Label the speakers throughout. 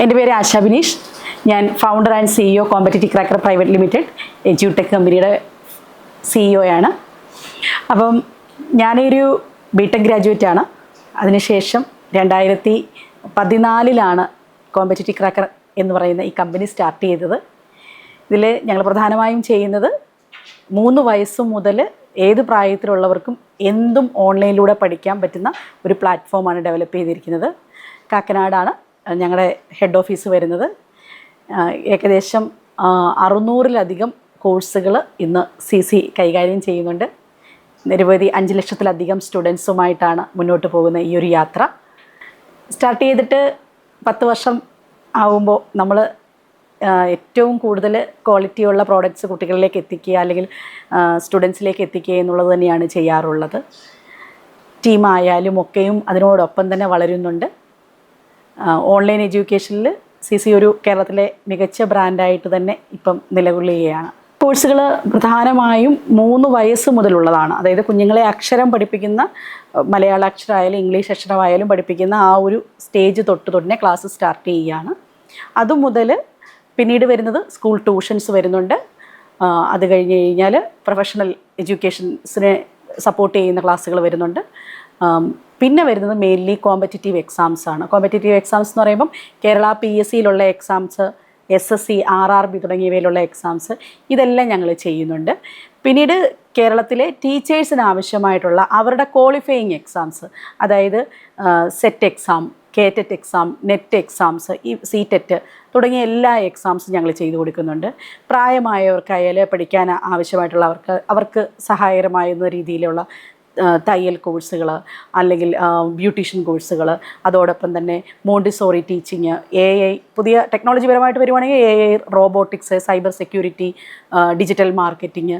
Speaker 1: എന്റെ പേര് ആശ ബിനീഷ് ഞാൻ founder and CEO competitive cracker private limited എജ്യൂടെക് കമ്പനിയുടെ സിഇഒ ആണ് അപ്പം ഞാനൊരു ബിടെക് ഗ്രാജുവേറ്റ് ആണ്. അതിനുശേഷം രണ്ടായിരത്തി പതിനാലിലാണ് കോമ്പറ്റേറ്റീവ് ക്രാക്കർ എന്ന് പറയുന്ന ഈ കമ്പനി സ്റ്റാർട്ട് ചെയ്തത്. ഇതിൽ ഞങ്ങൾ പ്രധാനമായും ചെയ്യുന്നത് മൂന്ന് വയസ്സ് മുതൽ ഏത് പ്രായത്തിലുള്ളവർക്കും എന്തും ഓൺലൈനിലൂടെ പഠിക്കാൻ പറ്റുന്ന ഒരു പ്ലാറ്റ്ഫോമാണ് ഡെവലപ്പ് ചെയ്തിരിക്കുന്നത്. കാക്കനാടാണ്. ഞങ്ങളുടെ ഹെഡ് ഓഫീസ് വരുന്നത്. ഏകദേശം അറുന്നൂറിലധികം കോഴ്സുകൾ ഇന്ന് സി സി കൈകാര്യം ചെയ്യുന്നുണ്ട്. നിരവധി അഞ്ച് ലക്ഷത്തിലധികം സ്റ്റുഡൻസുമായിട്ടാണ് മുന്നോട്ട് പോകുന്ന ഈ ഒരു യാത്ര. സ്റ്റാർട്ട് ചെയ്തിട്ട് പത്ത് വർഷം ആകുമ്പോൾ നമ്മൾ ഏറ്റവും കൂടുതൽ ക്വാളിറ്റിയുള്ള പ്രോഡക്റ്റ്സ് കുട്ടികളിലേക്ക് എത്തിക്കുക അല്ലെങ്കിൽ സ്റ്റുഡൻസിലേക്ക് എത്തിക്കുക എന്നുള്ളത് തന്നെയാണ് ചെയ്യാറുള്ളത്. ടീമായാലും ഒക്കെയും അതിനോടൊപ്പം തന്നെ വളരുന്നുണ്ട്. ഓൺലൈൻ എഡ്യൂക്കേഷനിൽ സി സി ഒരു കേരളത്തിലെ മികച്ച ബ്രാൻഡായിട്ട് തന്നെ ഇപ്പം നിലകൊള്ളുകയാണ്. കോഴ്സുകൾ പ്രധാനമായും മൂന്ന് വയസ്സ് മുതലുള്ളതാണ്. അതായത് കുഞ്ഞുങ്ങളെ അക്ഷരം പഠിപ്പിക്കുന്ന മലയാള അക്ഷരമായാലും ഇംഗ്ലീഷ് അക്ഷരമായാലും പഠിപ്പിക്കുന്ന ആ ഒരു സ്റ്റേജ് തൊട്ട് തുടങ്ങിയ ക്ലാസ് സ്റ്റാർട്ട് ചെയ്യുകയാണ് അതുമുതൽ പിന്നീട് വരുന്നത് സ്കൂൾ ട്യൂഷൻസ് വരുന്നുണ്ട്. അത് കഴിഞ്ഞ് കഴിഞ്ഞാൽ പ്രൊഫഷണൽ എഡ്യൂക്കേഷൻസിനെ സപ്പോർട്ട് ചെയ്യുന്ന ക്ലാസ്സുകൾ വരുന്നുണ്ട്. പിന്നെ വരുന്നത് മെയിൻലി കോമ്പറ്റിറ്റീവ് എക്സാംസ് ആണ്. കോമ്പറ്റേറ്റീവ് എക്സാംസ് എന്ന് പറയുമ്പം Kerala P S സിയിലുള്ള exams S S C R R B തുടങ്ങിയവയിലുള്ള exams ഇതെല്ലാം ഞങ്ങൾ ചെയ്യുന്നുണ്ട്. പിന്നീട് കേരളത്തിലെ ടീച്ചേഴ്സിന് ആവശ്യമായിട്ടുള്ള അവരുടെ ക്വാളിഫയിങ് എക്സാംസ് അതായത് SET exam KTET exam NET exams ഈ സി ടെറ്റ് തുടങ്ങിയ എല്ലാ എക്സാംസും ഞങ്ങൾ ചെയ്തു കൊടുക്കുന്നുണ്ട്. പ്രായമായവർക്കായാലും പഠിക്കാൻ ആവശ്യമായിട്ടുള്ളവർക്ക് അവർക്ക് സഹായകരമായ രീതിയിലുള്ള തയ്യൽ കോഴ്സുകൾ അല്ലെങ്കിൽ ബ്യൂട്ടീഷ്യൻ കോഴ്സുകൾ അതോടൊപ്പം തന്നെ മോണ്ടിസോറി ടീച്ചിങ് എ ഐ പുതിയ ടെക്നോളജി പരമായിട്ട് വരുവാണെങ്കിൽ A I robotics cyber security digital marketing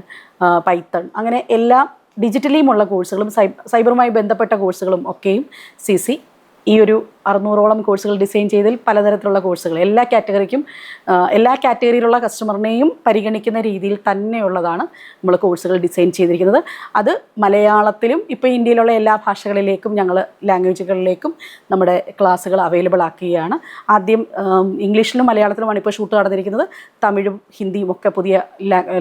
Speaker 1: Python അങ്ങനെ എല്ലാ ഡിജിറ്റലിയുമുള്ള കോഴ്സുകളും സൈബറുമായി ബന്ധപ്പെട്ട കോഴ്സുകളും ഒക്കെയും സി സി ഈ ഒരു അറുന്നൂറോളം കോഴ്സുകൾ ഡിസൈൻ ചെയ്തതിൽ പലതരത്തിലുള്ള കോഴ്സുകൾ. എല്ലാ കാറ്റഗറിക്കും എല്ലാ കാറ്റഗറിയിലുള്ള കസ്റ്റമറിനെയും പരിഗണിക്കുന്ന രീതിയിൽ തന്നെയുള്ളതാണ് നമ്മൾ കോഴ്സുകൾ ഡിസൈൻ ചെയ്തിരിക്കുന്നത്. അത് മലയാളത്തിലും ഇപ്പോൾ ഇന്ത്യയിലുള്ള എല്ലാ ഭാഷകളിലേക്കും ഞങ്ങൾ ലാംഗ്വേജുകളിലേക്കും നമ്മുടെ ക്ലാസ്സുകൾ അവൈലബിൾ ആക്കുകയാണ്. ആദ്യം ഇംഗ്ലീഷിലും മലയാളത്തിലുമാണ് ഇപ്പോൾ ഷൂട്ട് നടന്നിരിക്കുന്നത്. തമിഴും ഹിന്ദിയും ഒക്കെ പുതിയ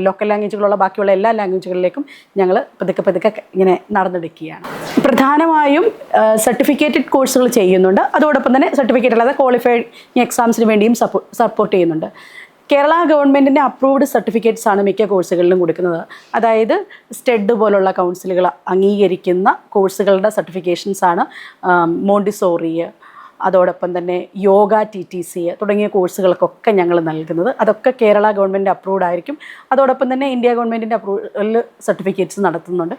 Speaker 1: ലോക്കൽ ലാംഗ്വേജുകളുള്ള ബാക്കിയുള്ള എല്ലാ ലാംഗ്വേജുകളിലേക്കും ഞങ്ങൾ പതുക്കെ പതുക്കെ ഇങ്ങനെ നടന്നെടുക്കുകയാണ്. പ്രധാനമായും സർട്ടിഫിക്കറ്റഡ് കോഴ്സുകൾ ചെയ്യുന്നുണ്ട്. അതോടൊപ്പം തന്നെ സർട്ടിഫിക്കറ്റ് അല്ലാതെ ക്വാളിഫൈഡ് എക്സാംസിന് വേണ്ടിയും സപ്പോ സപ്പോർട്ട് ചെയ്യുന്നുണ്ട്. കേരള ഗവൺമെന്റിന്റെ അപ്രൂവ്ഡ് സർട്ടിഫിക്കറ്റ്സ് ആണ് മിക്ക കോഴ്സുകളിലും കൊടുക്കുന്നത്. അതായത് സ്റ്റെഡ് പോലുള്ള കൗൺസിലുകൾ അംഗീകരിക്കുന്ന കോഴ്സുകളുടെ സർട്ടിഫിക്കേഷൻസ് ആണ് മോണ്ടിസോറി അതോടൊപ്പം തന്നെ യോഗ ടി ടി സി തുടങ്ങിയ കോഴ്സുകൾക്കൊക്കെ ഞങ്ങൾ നൽകുന്നത്. അതൊക്കെ കേരള ഗവൺമെന്റ് അപ്രൂവ്ഡ് ആയിരിക്കും. അതോടൊപ്പം തന്നെ ഇന്ത്യ ഗവൺമെന്റിന്റെ അപ്രൂവൽ സർട്ടിഫിക്കറ്റ്സ് നടത്തുന്നുണ്ട്.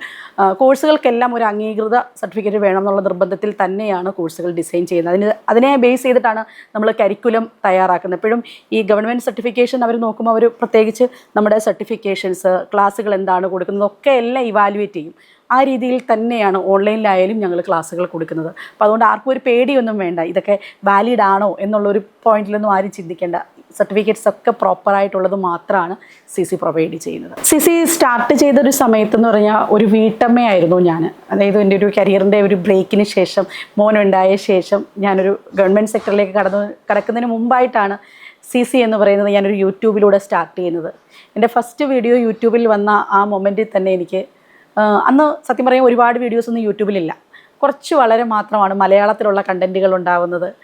Speaker 1: കോഴ്സുകൾക്കെല്ലാം ഒരു അംഗീകൃത സർട്ടിഫിക്കറ്റ് വേണം എന്നുള്ള നിർബന്ധത്തിൽ തന്നെയാണ് കോഴ്സുകൾ ഡിസൈൻ ചെയ്യുന്നത്. അതിന് അതിനെ ബേസ് ചെയ്തിട്ടാണ് നമ്മൾ കരിക്കുലം തയ്യാറാക്കുന്നത്. എപ്പോഴും ഈ ഗവൺമെന്റ് സർട്ടിഫിക്കേഷൻ അവർ നോക്കുമ്പോൾ അവർ പ്രത്യേകിച്ച് നമ്മുടെ സർട്ടിഫിക്കേഷൻസ് ക്ലാസ്സുകൾ എന്താണ് കൊടുക്കുന്നത് ഒക്കെ എല്ലാം ഇവാലുവേറ്റ് ചെയ്യും. ആ രീതിയിൽ തന്നെയാണ് ഓൺലൈനിലായാലും ഞങ്ങൾ ക്ലാസ്സുകൾ കൊടുക്കുന്നത്. അപ്പോൾ അതുകൊണ്ട് ആർക്കും ഒരു പേടിയൊന്നും വേണ്ട. ഇതൊക്കെ വാലിഡ് ആണോ എന്നുള്ളൊരു പോയിന്റിലൊന്നും ആരും ചിന്തിക്കേണ്ട. സർട്ടിഫിക്കറ്റ്സ് ഒക്കെ പ്രോപ്പറായിട്ടുള്ളത് മാത്രമാണ് സി സി പ്രൊവൈഡ് ചെയ്യുന്നത്. സി സി സ്റ്റാർട്ട് ചെയ്തൊരു സമയത്തെന്ന് പറഞ്ഞാൽ ഒരു വീട്ടമ്മയായിരുന്നു ഞാൻ അതായത് എന്റെ ഒരു കരിയറിന്റെ ഒരു ബ്രേക്കിന് ശേഷം മോനുണ്ടായ ശേഷം ഞാനൊരു ഗവൺമെന്റ് സെക്ടറിലേക്ക് കടന്നു കടക്കുന്നതിന് മുമ്പായിട്ടാണ് സി സി എന്ന് പറയുന്നത് ഞാനൊരു യൂട്യൂബിലൂടെ സ്റ്റാർട്ട് ചെയ്യുന്നത്. എന്റെ ഫസ്റ്റ് വീഡിയോ യൂട്യൂബിൽ വന്ന ആ മൊമെന്റിൽ തന്നെ എനിക്ക് അന്ന് സത്യം പറയാൻ ഒരുപാട് വീഡിയോസ് ഒന്നും യൂട്യൂബിലില്ല കുറച്ച് വളരെ മാത്രമാണ് മലയാളത്തിലുള്ള കണ്ടന്റുകൾ ഉണ്ടാവുന്നത്.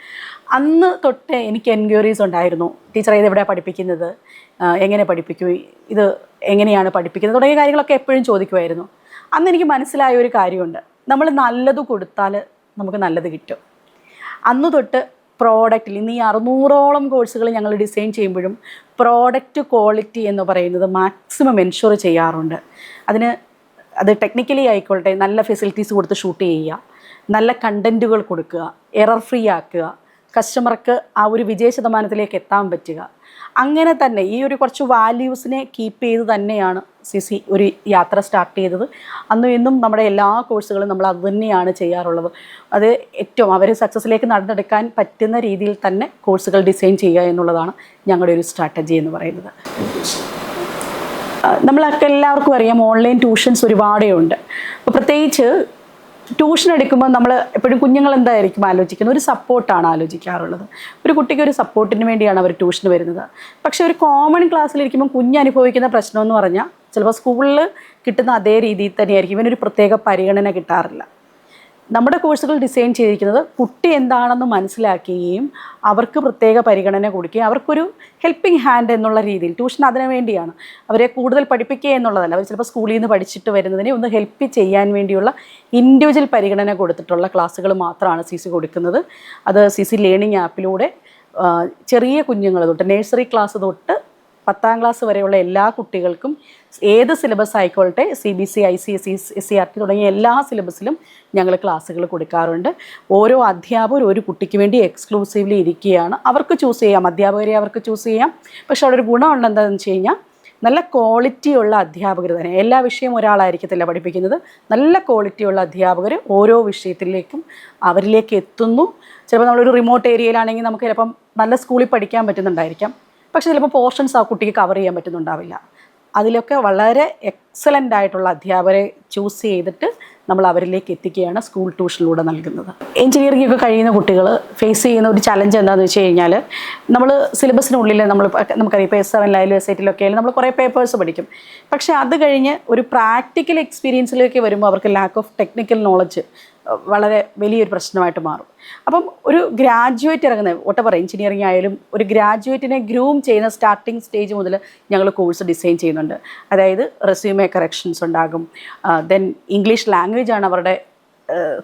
Speaker 1: അന്ന് തൊട്ട് എനിക്ക് എൻക്വയറീസ് ഉണ്ടായിരുന്നു. ടീച്ചർ ഇത് എവിടെയാണ് പഠിപ്പിക്കുന്നത്? എങ്ങനെ പഠിപ്പിക്കും? ഇത് എങ്ങനെയാണ് പഠിപ്പിക്കുന്നത്? തുടങ്ങിയ കാര്യങ്ങളൊക്കെ എപ്പോഴും ചോദിക്കുമായിരുന്നു. അന്ന് എനിക്ക് മനസ്സിലായ ഒരു കാര്യമുണ്ട്. നമ്മൾ നല്ലത് കൊടുത്താൽ നമുക്ക് നല്ലത് കിട്ടും. അന്ന് തൊട്ട് പ്രോഡക്റ്റിൽ ഇന്ന് ഈ അറുന്നൂറോളം കോഴ്സുകൾ ഞങ്ങൾ ഡിസൈൻ ചെയ്യുമ്പോഴും പ്രോഡക്റ്റ് ക്വാളിറ്റി എന്ന് പറയുന്നത് മാക്സിമം എൻഷുർ ചെയ്യാറുണ്ട്. അതിന് അത് ടെക്നിക്കലി ആയിക്കോട്ടെ നല്ല ഫെസിലിറ്റീസ് കൊടുത്ത് ഷൂട്ട് ചെയ്യുക നല്ല കണ്ടന്റുകൾ കൊടുക്കുക എറർ ഫ്രീ ആക്കുക കസ്റ്റമർക്ക് ആ ഒരു വിജയ ശതമാനത്തിലേക്ക് എത്താൻ പറ്റുക. അങ്ങനെ തന്നെ ഈ ഒരു കുറച്ച് വാല്യൂസിനെ കീപ്പ് ചെയ്ത് തന്നെയാണ് സി സി ഒരു യാത്ര സ്റ്റാർട്ട് ചെയ്തത്. അന്നും ഇന്നും നമ്മുടെ എല്ലാ കോഴ്സുകളും നമ്മൾ അത് തന്നെയാണ് ചെയ്യാറുള്ളത്. അത് ഏറ്റവും അവർ സക്സസ്സിലേക്ക് നടന്നെടുക്കാൻ പറ്റുന്ന രീതിയിൽ തന്നെ കോഴ്സുകൾ ഡിസൈൻ ചെയ്യുക എന്നുള്ളതാണ് ഞങ്ങളുടെ ഒരു സ്ട്രാറ്റജി എന്ന് പറയുന്നത്. നമ്മളൊക്കെ എല്ലാവർക്കും അറിയാം ഓൺലൈൻ ട്യൂഷൻസ് ഒരുപാടേ ഉണ്ട്. അപ്പോൾ പ്രത്യേകിച്ച് ട്യൂഷൻ എടുക്കുമ്പോൾ നമ്മൾ എപ്പോഴും കുഞ്ഞുങ്ങൾ എന്തായിരിക്കും ആലോചിക്കുന്നത്? ഒരു സപ്പോർട്ടാണ് ആലോചിക്കാറുള്ളത്. ഒരു കുട്ടിക്ക് ഒരു സപ്പോർട്ടിന് വേണ്ടിയാണ് അവർ ട്യൂഷന് വരുന്നത്. പക്ഷേ ഒരു കോമൺ ക്ലാസ്സിലിരിക്കുമ്പോൾ കുഞ്ഞ് അനുഭവിക്കുന്ന പ്രശ്നം എന്ന് പറഞ്ഞാൽ ചിലപ്പോൾ സ്കൂളിൽ കിട്ടുന്ന അതേ രീതിയിൽ തന്നെയായിരിക്കും. ഇവനൊരു പ്രത്യേക പരിഗണന കിട്ടാറില്ല. നമ്മുടെ കോഴ്സുകൾ ഡിസൈൻ ചെയ്തിരിക്കുന്നത് കുട്ടി എന്താണെന്ന് മനസ്സിലാക്കുകയും അവർക്ക് പ്രത്യേക പരിഗണന കൊടുക്കുകയും അവർക്കൊരു ഹെൽപ്പിംഗ് ഹാൻഡ് എന്നുള്ള രീതിയിൽ ട്യൂഷൻ അതിനു വേണ്ടിയാണ്. അവരെ കൂടുതൽ പഠിപ്പിക്കുക എന്നുള്ളതല്ല. അവർ ചിലപ്പോൾ സ്കൂളിൽ നിന്ന് പഠിച്ചിട്ട് വരുന്നതിനെ ഒന്ന് ഹെൽപ്പ് ചെയ്യാൻ വേണ്ടിയുള്ള ഇൻഡിവിജ്വൽ പരിഗണന കൊടുത്തിട്ടുള്ള ക്ലാസ്സുകൾ മാത്രമാണ് സി സി കൊടുക്കുന്നത്. അത് സി സി ലേണിംഗ് ആപ്പിലൂടെ ചെറിയ കുഞ്ഞുങ്ങൾ തൊട്ട് നഴ്സറി ക്ലാസ് തൊട്ട് പത്താം ക്ലാസ് വരെയുള്ള എല്ലാ കുട്ടികൾക്കും ഏത് സിലബസ് ആയിക്കോട്ടെ C B C I C S S C R T തുടങ്ങിയ എല്ലാ സിലബസിലും ഞങ്ങൾ ക്ലാസ്സുകൾ കൊടുക്കാറുണ്ട്. ഓരോ അധ്യാപകർ ഒരു കുട്ടിക്ക് വേണ്ടി എക്സ്ക്ലൂസീവ്ലി ഇരിക്കുകയാണ്. അവർക്ക് ചൂസ് ചെയ്യാം. അധ്യാപകരെ അവർക്ക് ചൂസ് ചെയ്യാം. പക്ഷെ അവിടെ ഒരു ഗുണമുണ്ട് എന്താണെന്ന് വെച്ച് കഴിഞ്ഞാൽ നല്ല ക്വാളിറ്റിയുള്ള അധ്യാപകർ തന്നെ എല്ലാ വിഷയവും ഒരാളായിരിക്കത്തില്ല പഠിപ്പിക്കുന്നത്. നല്ല ക്വാളിറ്റിയുള്ള അധ്യാപകർ ഓരോ വിഷയത്തിലേക്കും അവരിലേക്ക് എത്തുന്നു. ചിലപ്പോൾ നമ്മളൊരു റിമോട്ട് ഏരിയയിലാണെങ്കിൽ നമുക്ക് ചിലപ്പം നല്ല സ്കൂളിൽ പഠിക്കാൻ പറ്റുന്നുണ്ടായിരിക്കാം. പക്ഷേ ചിലപ്പോൾ പോർഷൻസ് ആ കുട്ടിക്ക് കവർ ചെയ്യാൻ പറ്റുന്നുണ്ടാവില്ല. അതിലൊക്കെ വളരെ എക്സലന്റ് ആയിട്ടുള്ള അധ്യാപകരെ ചൂസ് ചെയ്തിട്ട് നമ്മൾ അവരിലേക്ക് എത്തിക്കുകയാണ് സ്കൂൾ ട്യൂഷനിലൂടെ നൽകുന്നത്. എഞ്ചിനീയറിംഗ് ഒക്കെ കഴിയുന്ന കുട്ടികൾ ഫേസ് ചെയ്യുന്ന ഒരു ചലഞ്ച് എന്താണെന്ന് വെച്ച് കഴിഞ്ഞാൽ നമ്മൾ സിലബസിനുള്ളിൽ നമ്മൾ നമുക്കറിയാം ഇപ്പോൾ എസ് സെവനിലായാലും എസ് എയ്റ്റിലൊക്കെ ആയാലും നമ്മൾ കുറേ പേപ്പേഴ്സ് പഠിക്കും. പക്ഷേ അത് കഴിഞ്ഞ് ഒരു പ്രാക്ടിക്കൽ എക്സ്പീരിയൻസിലേക്ക് വരുമ്പോൾ അവർക്ക് ലാക്ക് ഓഫ് ടെക്നിക്കൽ നോളജ് വളരെ വലിയൊരു പ്രശ്നമായിട്ട് മാറും. അപ്പം ഒരു ഗ്രാജുവേറ്റ് ഇറങ്ങുന്ന ഒട്ടവർ എഞ്ചിനീയറിംഗ് ആയാലും ഒരു ഗ്രാജുവേറ്റിനെ ഗ്രൂം ചെയ്യുന്ന സ്റ്റാർട്ടിംഗ് സ്റ്റേജ് മുതൽ ഞങ്ങൾ കോഴ്സ് ഡിസൈൻ ചെയ്യുന്നുണ്ട്. അതായത് റെസ്യൂമെ കറക്ഷൻസ് ഉണ്ടാകും. ദെൻ ഇംഗ്ലീഷ് ലാംഗ്വേജ് ആണ് അവരുടെ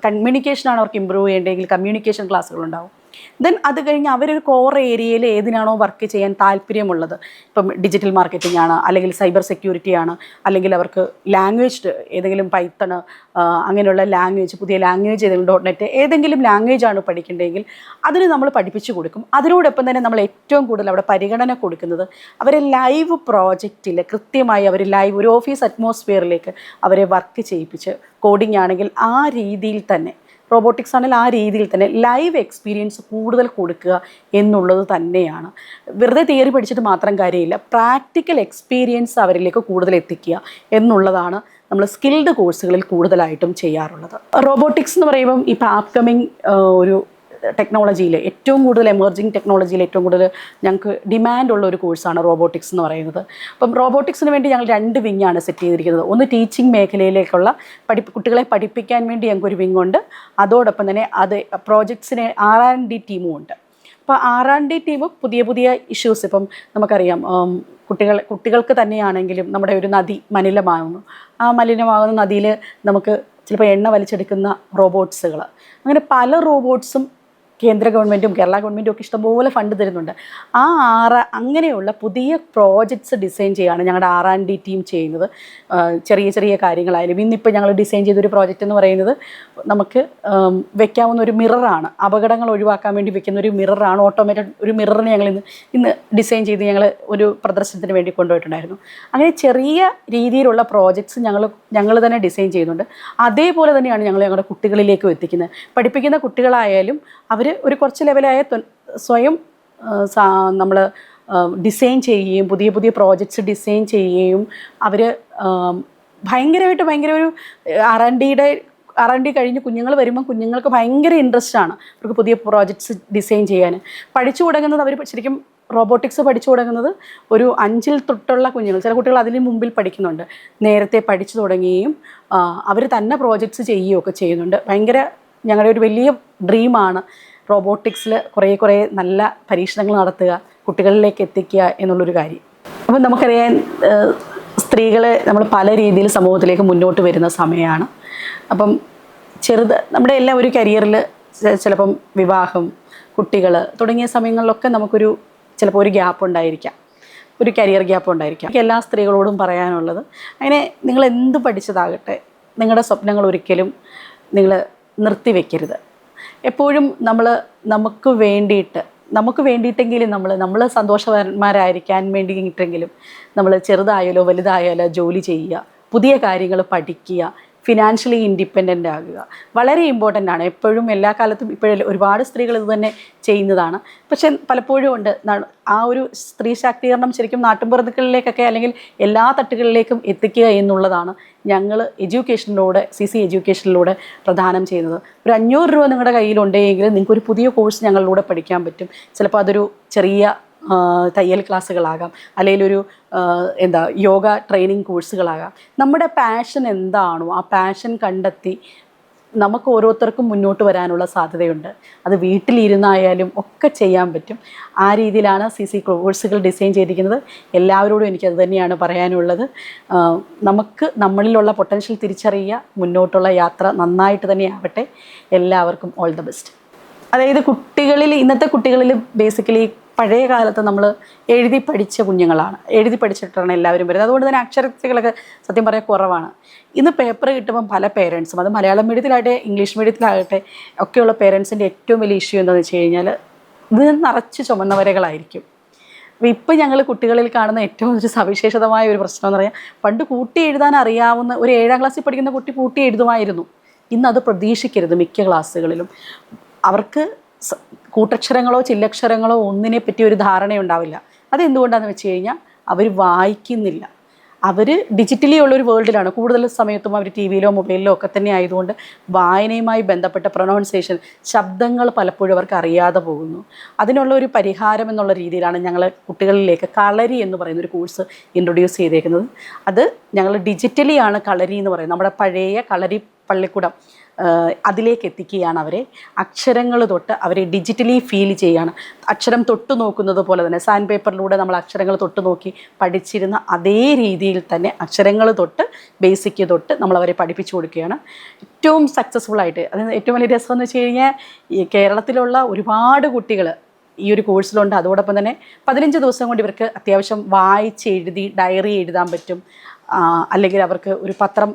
Speaker 1: കമ്മ്യൂണിക്കേഷനാണ് അവർക്ക് ഇമ്പ്രൂവ് ചെയ്യേണ്ടതെങ്കിൽ കമ്മ്യൂണിക്കേഷൻ ക്ലാസ്സുകൾ ഉണ്ടാവും. ദെൻ അത് കഴിഞ്ഞ് അവരൊരു കോർ ഏരിയയിൽ ഏതിനാണോ വർക്ക് ചെയ്യാൻ താല്പര്യമുള്ളത്. ഇപ്പം ഡിജിറ്റൽ മാർക്കറ്റിംഗ് ആണ് അല്ലെങ്കിൽ സൈബർ സെക്യൂരിറ്റി ആണ് അല്ലെങ്കിൽ അവർക്ക് ലാംഗ്വേജ് ഏതെങ്കിലും പൈത്തണ് അങ്ങനെയുള്ള ലാംഗ്വേജ് പുതിയ ലാംഗ്വേജ് ഏതെങ്കിലും ഡോട്ട് നെറ്റ് ഏതെങ്കിലും ലാംഗ്വേജ് ആണ് പഠിക്കേണ്ടതെങ്കിൽ അതിന് നമ്മൾ പഠിപ്പിച്ചു കൊടുക്കും. അതിനോടൊപ്പം തന്നെ നമ്മൾ ഏറ്റവും കൂടുതൽ അവിടെ പരിഗണന കൊടുക്കുന്നത് അവരെ ലൈവ് പ്രോജക്റ്റിൽ കൃത്യമായി അവർ ലൈവ് ഒരു ഓഫീസ് അറ്റ്മോസ്ഫിയറിലേക്ക് അവരെ വർക്ക് ചെയ്യിപ്പിച്ച് കോഡിംഗ് ആണെങ്കിൽ ആ രീതിയിൽ തന്നെ റോബോട്ടിക്സ് ആണെങ്കിൽ ആ രീതിയിൽ തന്നെ ലൈവ് എക്സ്പീരിയൻസ് കൂടുതൽ കൊടുക്കുക എന്നുള്ളത് തന്നെയാണ്. വെറുതെ തിയറി പഠിച്ചിട്ട് മാത്രം കാര്യമില്ല. പ്രാക്ടിക്കൽ എക്സ്പീരിയൻസ് അവരിലേക്ക് കൂടുതൽ എത്തിക്കുക എന്നുള്ളതാണ് നമ്മൾ സ്കിൽഡ് കോഴ്സുകളിൽ കൂടുതലായിട്ടും ചെയ്യാറുള്ളത്. റോബോട്ടിക്സ് എന്ന് പറയുമ്പം ഇപ്പോൾ ആപ്കമിങ് ഒരു ടെക്നോളജിയിൽ ഏറ്റവും കൂടുതൽ എമർജിങ് ടെക്നോളജിയിൽ ഏറ്റവും കൂടുതൽ ഞങ്ങൾക്ക് ഡിമാൻഡ് ഉള്ള ഒരു കോഴ്സാണ് റോബോട്ടിക്സ് എന്ന് പറയുന്നത്. അപ്പം റോബോട്ടിക്സിന് വേണ്ടി ഞങ്ങൾ രണ്ട് വിങ്ങാണ് സെറ്റ് ചെയ്തിരിക്കുന്നത്. ഒന്ന് ടീച്ചിങ് മേഖലയിലേക്കുള്ള പഠി കുട്ടികളെ പഠിപ്പിക്കാൻ വേണ്ടി ഞങ്ങൾക്ക് ഒരു വിങ് ഉണ്ട്. അതോടൊപ്പം തന്നെ അത് പ്രോജക്ട്സിന് ആർ ആൻഡ് ഡി ടീമും ഉണ്ട്. അപ്പോൾ ആർ ആൻഡ് ഡി ടീം പുതിയ പുതിയ ഇഷ്യൂസ് ഇപ്പം നമുക്കറിയാം കുട്ടികൾ കുട്ടികൾക്ക് തന്നെയാണെങ്കിലും നമ്മുടെ ഒരു നദി മലിനമാകുന്നു ആ മലിനമാകുന്ന നദിയിൽ നമുക്ക് ചിലപ്പോൾ എണ്ണ വലിച്ചെടുക്കുന്ന റോബോട്ട്സുകൾ അങ്ങനെ പല റോബോട്ട്സും കേന്ദ്ര ഗവൺമെന്റും കേരള ഗവൺമെന്റും ഒക്കെ ഇഷ്ടംപോലെ ഫണ്ട് തരുന്നുണ്ട്. ആ ആർ അങ്ങനെയുള്ള പുതിയ പ്രോജക്ട്സ് ഡിസൈൻ ചെയ്യുകയാണ് ഞങ്ങളുടെ ആർ ആൻഡ് ഡി ടീം ചെയ്യുന്നത്. ചെറിയ ചെറിയ കാര്യങ്ങളായാലും ഇന്നിപ്പോൾ ഞങ്ങൾ ഡിസൈൻ ചെയ്തൊരു പ്രോജക്റ്റ് എന്ന് പറയുന്നത് നമുക്ക് വെക്കാവുന്ന ഒരു മിററാണ് അപകടങ്ങൾ ഒഴിവാക്കാൻ വേണ്ടി വെക്കുന്ന ഒരു മിററാണ് ഓട്ടോമേറ്റഡ് ഒരു മിററിനെ ഞങ്ങൾ ഇന്ന് ഇന്ന് ഡിസൈൻ ചെയ്ത് ഞങ്ങൾ ഒരു പ്രദർശനത്തിന് വേണ്ടി കൊണ്ടുപോയിട്ടുണ്ടായിരുന്നു. അങ്ങനെ ചെറിയ രീതിയിലുള്ള പ്രോജക്ട്സ് ഞങ്ങൾ ഞങ്ങൾ തന്നെ ഡിസൈൻ ചെയ്യുന്നുണ്ട്. അതേപോലെ തന്നെയാണ് ഞങ്ങൾ ഞങ്ങളുടെ കുട്ടികളിലേക്കും എത്തിക്കുന്നത്. പഠിപ്പിക്കുന്ന കുട്ടികളായാലും അവർ ഒരു കുറച്ച് ലെവലായ സ്വയം നമ്മൾ ഡിസൈൻ ചെയ്യുകയും പുതിയ പുതിയ പ്രോജക്ട്സ് ഡിസൈൻ ചെയ്യുകയും അവർ ഭയങ്കരമായിട്ട് ഭയങ്കര ഒരു ആർ ഡിയുടെ ആർ ആൻഡ് ഡി കഴിഞ്ഞ് കുഞ്ഞുങ്ങൾ വരുമ്പോൾ കുഞ്ഞുങ്ങൾക്ക് ഭയങ്കര ഇൻട്രസ്റ്റ് ആണ് അവർക്ക് പുതിയ പ്രോജക്ട്സ് ഡിസൈൻ ചെയ്യാൻ. പഠിച്ചു തുടങ്ങുന്നത് അവർ ശരിക്കും റോബോട്ടിക്സ് പഠിച്ചു തുടങ്ങുന്നത് ഒരു അഞ്ചിൽ തൊട്ടുള്ള കുഞ്ഞുങ്ങൾ. ചില കുട്ടികൾ അതിന് മുമ്പിൽ പഠിക്കുന്നുണ്ട്. നേരത്തെ പഠിച്ചു തുടങ്ങുകയും അവർ തന്നെ പ്രോജക്ട്സ് ചെയ്യുകയൊക്കെ ചെയ്യുന്നുണ്ട്. ഭയങ്കര ഞങ്ങളുടെ ഒരു വലിയ ഡ്രീമാണ് റോബോട്ടിക്സിൽ കുറേ കുറേ നല്ല പരീക്ഷണങ്ങൾ നടത്തുക കുട്ടികളിലേക്ക് എത്തിക്കുക എന്നുള്ളൊരു കാര്യം. അപ്പം നമുക്കറിയാൻ സ്ത്രീകൾ നമ്മൾ പല രീതിയിൽ സമൂഹത്തിലേക്ക് മുന്നോട്ട് വരുന്ന സമയമാണ് അപ്പം ചെറുത് നമ്മുടെ എല്ലാം ഒരു കരിയറിൽ ചിലപ്പം വിവാഹം കുട്ടികൾ തുടങ്ങിയ സമയങ്ങളിലൊക്കെ നമുക്കൊരു ചിലപ്പോൾ ഒരു ഗ്യാപ്പ് ഉണ്ടായിരിക്കാം. ഒരു കരിയർ ഗ്യാപ്പ് ഉണ്ടായിരിക്കാം. എല്ലാ സ്ത്രീകളോടും പറയാനുള്ളത് അങ്ങനെ നിങ്ങൾ എന്ത് പഠിച്ചതാകട്ടെ നിങ്ങളുടെ സ്വപ്നങ്ങൾ ഒരിക്കലും നിങ്ങൾ നിർത്തിവെക്കരുത്. എപ്പോഴും നമ്മൾ നമുക്ക് വേണ്ടിയിട്ട് നമുക്ക് വേണ്ടിയിട്ടെങ്കിലും നമ്മൾ നമ്മൾ സന്തോഷവാന്മാരായിരിക്കാൻ വേണ്ടിയിട്ടെങ്കിലും നമ്മൾ ചെറുതായാലോ വലുതായാലോ ജോലി ചെയ്യുക പുതിയ കാര്യങ്ങൾ പഠിക്കുക ഫിനാൻഷ്യലി ഇൻഡിപെൻഡന്റ് ആകുക. വളരെ ഇമ്പോർട്ടന്റ് ആണ്. എപ്പോഴും എല്ലാ കാലത്തും ഇപ്പോഴും ഒരുപാട് സ്ത്രീകൾ ഇത് തന്നെ ചെയ്യുന്നതാണ്. പക്ഷെ പലപ്പോഴും ഉണ്ട്. ആ ഒരു സ്ത്രീ ശാക്തീകരണം ശരിക്കും നാട്ടുമ്പുറത്തുകളിലേക്കൊക്കെ അല്ലെങ്കിൽ എല്ലാ തട്ടുകളിലേക്കും എത്തിക്കുക എന്നുള്ളതാണ് ഞങ്ങൾ എഡ്യൂക്കേഷനിലൂടെ സി സി എഡ്യൂക്കേഷനിലൂടെ പ്രദാനം ചെയ്യുന്നത്. ഒരു അഞ്ഞൂറ് രൂപ നിങ്ങളുടെ കയ്യിലുണ്ടെങ്കിൽ നിങ്ങൾക്ക് ഒരു പുതിയ കോഴ്സ് ഞങ്ങളിലൂടെ പഠിക്കാൻ പറ്റും. ചിലപ്പോൾ അതൊരു ചെറിയ തയ്യൽ ക്ലാസ്സുകളാകാം. അല്ലെങ്കിൽ ഒരു എന്താ യോഗ ട്രെയിനിങ് കോഴ്സുകളാകാം. നമ്മുടെ പാഷൻ എന്താണോ ആ പാഷൻ കണ്ടെത്തി നമുക്ക് ഓരോരുത്തർക്കും മുന്നോട്ട് വരാനുള്ള സാധ്യതയുണ്ട്. അത് വീട്ടിലിരുന്നായാലും ഒക്കെ ചെയ്യാൻ പറ്റും. ആ രീതിയിലാണ് സി സി കോഴ്സുകൾ ഡിസൈൻ ചെയ്തിരിക്കുന്നത്. എല്ലാവരോടും എനിക്ക് എനിക്കത് തന്നെയാണ് പറയാനുള്ളത്. നമുക്ക് നമ്മളിലുള്ള പൊട്ടൻഷ്യൽ തിരിച്ചറിയുക മുന്നോട്ടുള്ള യാത്ര നന്നായിട്ട് തന്നെ ആവട്ടെ. എല്ലാവർക്കും ഓൾ ദ ബെസ്റ്റ്. അതായത് കുട്ടികളിൽ ഇന്നത്തെ കുട്ടികളിൽ ബേസിക്കലി പഴയ കാലത്ത് നമ്മൾ എഴുതി പഠിച്ച കുഞ്ഞുങ്ങളാണ്. എഴുതി പഠിച്ചിട്ടാണ് എല്ലാവരും വരുന്നത്. അതുകൊണ്ട് തന്നെ അക്ഷരത്തെകളൊക്കെ സത്യം പറയാൻ കുറവാണ്. ഇന്ന് പേപ്പർ കിട്ടുമ്പം പല പേരൻസും അത് മലയാളം മീഡിയത്തിലാകട്ടെ ഇംഗ്ലീഷ് മീഡിയത്തിലാകട്ടെ ഒക്കെയുള്ള പേരൻസിന്റെ ഏറ്റവും വലിയ ഇഷ്യൂ എന്താണെന്ന് വെച്ച് കഴിഞ്ഞാൽ ഇത് നിറച്ച് ചുമന്നവരകളായിരിക്കും. അപ്പോൾ ഇപ്പം ഞങ്ങൾ കുട്ടികളിൽ കാണുന്ന ഏറ്റവും ഒരു സവിശേഷതമായ ഒരു പ്രശ്നം എന്ന് പറയാം പണ്ട് കൂട്ടി എഴുതാൻ അറിയാവുന്ന ഒരു ഏഴാം ക്ലാസ്സിൽ പഠിക്കുന്ന കുട്ടി കൂട്ടി എഴുതുമായിരുന്നു. ഇന്ന് അത് പ്രതീക്ഷിക്കരുത് മിക്ക ക്ലാസ്സുകളിലും അവർക്ക് കൂട്ടക്ഷരങ്ങളോ ചില്ലക്ഷരങ്ങളോ ഒന്നിനെ പറ്റി ഒരു ധാരണയുണ്ടാവില്ല. അതെന്തുകൊണ്ടാണെന്ന് വെച്ച് കഴിഞ്ഞാൽ അവർ വായിക്കുന്നില്ല. അവർ ഡിജിറ്റലി ഉള്ള ഒരു വേൾഡിലാണ് കൂടുതൽ സമയത്തും അവർ ടി വിയിലോ മൊബൈലിലോ ഒക്കെ തന്നെ ആയതുകൊണ്ട് വായനയുമായി ബന്ധപ്പെട്ട പ്രൊനൗൺസിയേഷൻ ശബ്ദങ്ങൾ പലപ്പോഴും അവർക്ക് അറിയാതെ പോകുന്നു. അതിനുള്ള ഒരു പരിഹാരം എന്നുള്ള രീതിയിലാണ് ഞങ്ങൾ കുട്ടികളിലേക്ക് കളരി എന്ന് പറയുന്ന ഒരു കോഴ്സ് ഇൻട്രൊഡ്യൂസ് ചെയ്തേക്കുന്നത്. അത് ഞങ്ങൾ ഡിജിറ്റലിയാണ് കളരി എന്ന് പറയുന്നത്. നമ്മുടെ പഴയ കളരി പള്ളിക്കൂടം. അതിലേക്ക് എത്തിക്കുകയാണ് അവരെ. അക്ഷരങ്ങൾ തൊട്ട് അവരെ ഡിജിറ്റലി ഫീൽ ചെയ്യുകയാണ് അക്ഷരം തൊട്ട് നോക്കുന്നത് പോലെ തന്നെ സാൻഡ് പേപ്പറിലൂടെ നമ്മൾ അക്ഷരങ്ങൾ തൊട്ട് നോക്കി പഠിച്ചിരുന്ന അതേ രീതിയിൽ തന്നെ അക്ഷരങ്ങൾ തൊട്ട് ബേസിക് തൊട്ട് നമ്മൾ അവരെ പഠിപ്പിച്ചു കൊടുക്കുകയാണ്. ഏറ്റവും സക്സസ്ഫുൾ ആയിട്ട് അതായത് ഏറ്റവും വലിയ രസം എന്ന് വെച്ച് കഴിഞ്ഞാൽ ഈ കേരളത്തിലുള്ള ഒരുപാട് കുട്ടികൾ ഈ ഒരു കോഴ്സിലുണ്ട് അതോടൊപ്പം തന്നെ പതിനഞ്ച് ദിവസം കൊണ്ട് ഇവർക്ക് അത്യാവശ്യം വായിച്ച് എഴുതി ഡയറി എഴുതാൻ പറ്റും. അല്ലെങ്കിൽ അവർക്ക് ഒരു പത്രം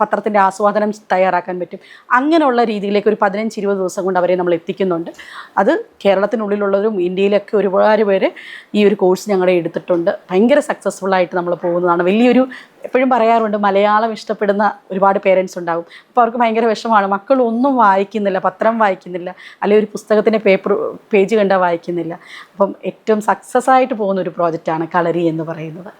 Speaker 1: പത്രത്തിന്റെ ആസ്വാദനം തയ്യാറാക്കാൻ പറ്റും. അങ്ങനെയുള്ള രീതിയിലേക്ക് ഒരു പതിനഞ്ച് ഇരുപത് ദിവസം കൊണ്ട് അവരെ നമ്മൾ എത്തിക്കുന്നുണ്ട്. അത് കേരളത്തിനുള്ളിലുള്ളവരും ഇന്ത്യയിലൊക്കെ ഒരുപാട് പേര് ഈ ഒരു കോഴ്സ് ഞങ്ങളെ എടുത്തിട്ടുണ്ട്. ഭയങ്കര സക്സസ്ഫുൾ ആയിട്ട് നമ്മൾ പോകുന്നതാണ്. വലിയൊരു എപ്പോഴും പറയാറുണ്ട് മലയാളം ഇഷ്ടപ്പെടുന്ന ഒരുപാട് പേരൻസ് ഉണ്ടാകും അപ്പോൾ അവർക്ക് ഭയങ്കര വിഷമമാണ്. മക്കൾ ഒന്നും വായിക്കുന്നില്ല പത്രം വായിക്കുന്നില്ല അല്ലെങ്കിൽ ഒരു പുസ്തകത്തിന്റെ പേപ്പർ പേജ് കണ്ടാൽ വായിക്കുന്നില്ല. അപ്പം ഏറ്റവും സക്സസ് ആയിട്ട് പോകുന്ന ഒരു പ്രോജക്റ്റാണ് കളരി എന്ന് പറയുന്നത്.